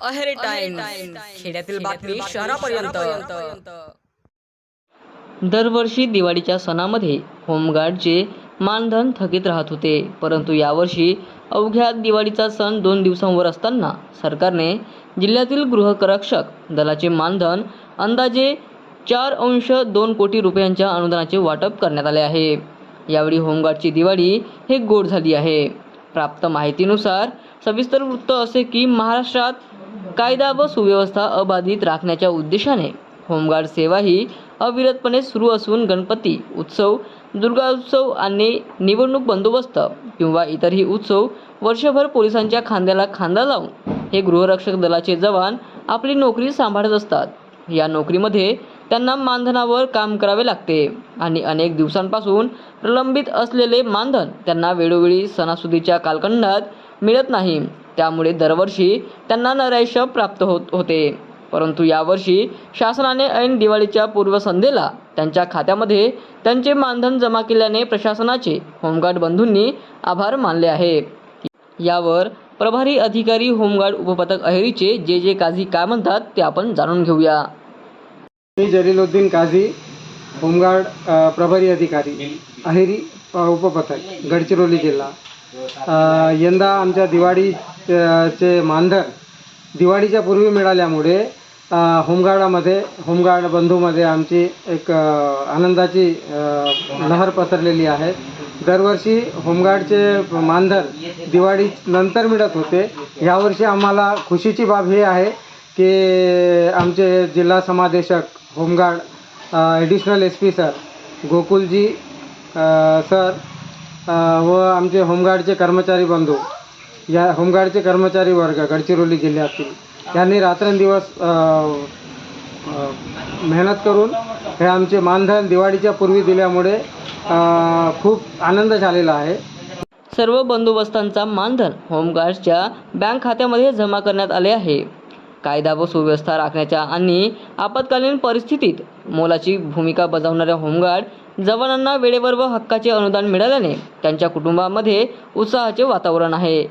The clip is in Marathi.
अहेरी टाइम खेड्यातील बातमी शहरापर्यंत. दरवर्षी दिवाळीच्या सणामध्ये होमगार्डचे मानधन थकीत राहत होते. परंतु यावर्षी अवघ्या दिवाळीचा सण दोन दिवसांवर असताना सरकारने जिल्ह्यातील गृहरक्षक दलाचे मानधन अंदाजे चार अंश दोन कोटी रुपयांच्या अनुदानाचे वाटप करण्यात आले आहे. यावेळी होमगार्डची दिवाळी हे गोड झाली आहे. प्राप्त माहितीनुसार सविस्तर वृत्त असे की महाराष्ट्रात कायदा व सुव्यवस्था अबाधित राखण्याच्या उद्देशाने होमगार्ड सेवा ही अविरतपणे सुरू असून गणपती उत्सव दुर्गा उत्सव आणि निवडणूक बंदोबस्त किंवा इतरही उत्सव वर्षभर पोलिसांच्या खांद्याला खांदा लावून हे गृहरक्षक दलाचे जवान आपली नोकरी सांभाळत असतात. या नोकरीमध्ये त्यांना मानधनावर काम करावे लागते आणि अनेक दिवसांपासून प्रलंबित असलेले मानधन त्यांना वेळोवेळी सणासुदीच्या कालखंडात मिळत नाही. त्यामुळे दरवर्षी त्यांना नैराश्य प्राप्त होत होते. परंतु यावर्षी शासनाने ऐन दिवाळीच्या पूर्वसंध्येला त्यांच्या खात्यामध्ये त्यांचे मानधन जमा केल्याने प्रशासनाचे होमगार्ड बंधूंनी आभार मानले आहे. यावर प्रभारी अधिकारी होमगार्ड उपपथक अहेरीचे जे जे काझी काय म्हणतात ते आपण जाणून घेऊया. मी जलीलुद्दीन काझी होमगार्ड प्रभारी अधिकारी अहेरी उपपथक गडचिरोली जिल्हा. यंदा आमच्या दिवाळी चे मानधन दिवाळीच्या पूर्वी मिळाल्यामुळे होमगार्डामध्ये होमगार्ड बंधूमध्ये आमची एक आनंदाची लहर पसरलेली आहे. दरवर्षी होमगार्डचे मानधन दिवाळी नंतर मिळत होते. यावर्षी आम्हाला खुशीची बाब ही आहे की आमचे जिल्हा समादेशक home guard additional S P sir Gokulji sir व आमचे होमगार्डचे कर्मचारी बंधू या होमगार्डचे कर्मचारी वर्ग गडचिरोली जिल्ह्यातील. त्यांनी रात्रंदिवस मेहनत करून हे आमचे मानधन दिवाळीच्या पूर्वी दिल्यामुळे खूप आनंद झालेला आहे. सर्व बंदोबस्तांचा मानधन होमगार्ड्सच्या बँक खात्यामध्ये जमा करण्यात आले आहे. कायदा व सुव्यवस्था राखण्याच्या आणि आपत्कालीन परिस्थितीत मोलाची भूमिका बजावणाऱ्या होमगार्ड जवानांना वेळेवर व हक्काचे अनुदान मिळाल्याने त्यांच्या कुटुंबामध्ये उत्साहाचे वातावरण आहे.